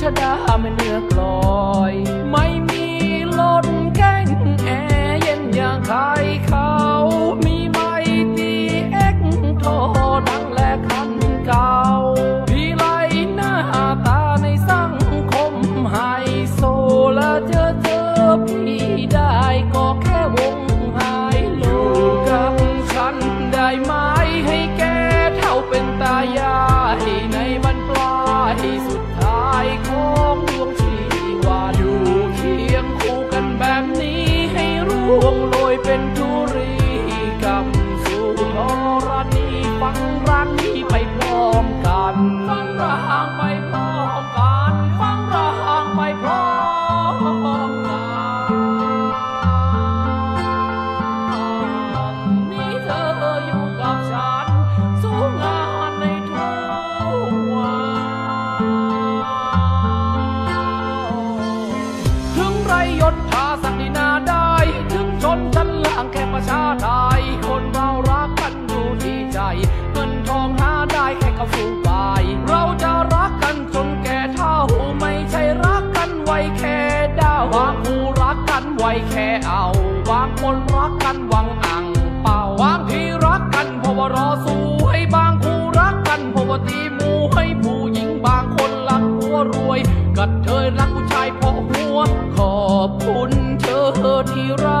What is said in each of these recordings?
ชดาไม่เนื้อกลอย ไม่มีลดแก้งแอเย็นอย่างใครเขา มีไม่ตีเอ็กโทดังและคันเก่าพี่ไลหน้าตาในสังคมไฮโซและเจอเจอพี่ได้ก็แค่วงไฮโลกับฉันได้ไหมให้แกเท่าเป็นตายายนะ Oh. กับฟูกไปเราจะรักกันจนแก่เท่า ไม่ใช่รักกันไว้แค่ดาวบางคู่รักกันไว้แค่เอาบางคนรักกันหวังอังเป่าบางทีรักกันเพราะว่ารอสู้ให้บางคู่รักกันเพราะว่าตีมูให้ผู้หญิงบางคนรักหัวรวยกัดเธอรักผู้ชายเพราะหัว ขอบคุณเธอที่รัก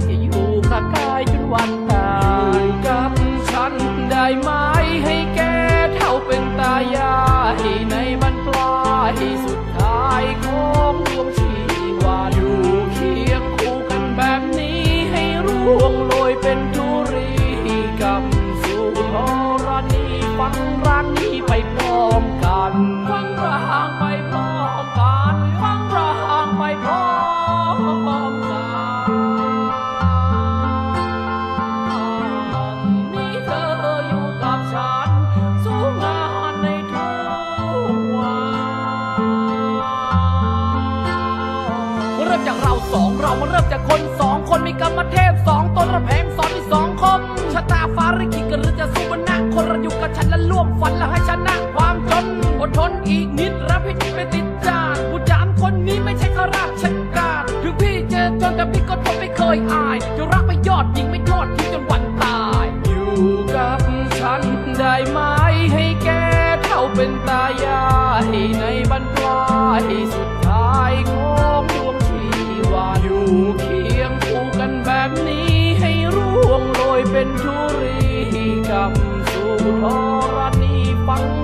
จจะอยู่ข้างกายจนวันตายกับฉันได้ไหมให้แกเท่าเป็นตายายในบรรปลายสุดท้ายของดวงชีวาอยู่เคียงคู่กันแบบนี้ให้ร่วงโรยเป็นทุ กรรมเทพสองตนระแพงสอนมีสองคมชะตาฟ้าริขิตกันหรือจะสู้กันนะคนเราอยู่กับฉันและร่วมฝันและให้ชนะความจนอดทนอีกนิดรับให้จิตไปติดจานผู้จานคนนี้ไม่ใช่ข้าราชการถึงพี่เจะจนแต่พี่ก็ทนไม่เคยอายจะรักไม่ยอดยิงไม่ทอดทิ้งจนวันตาย อยู่กับฉันได้ไหมให้แกเท่าเป็นตายายในบรรปลายสุ ธุรีกับสู่ธรณีฟัง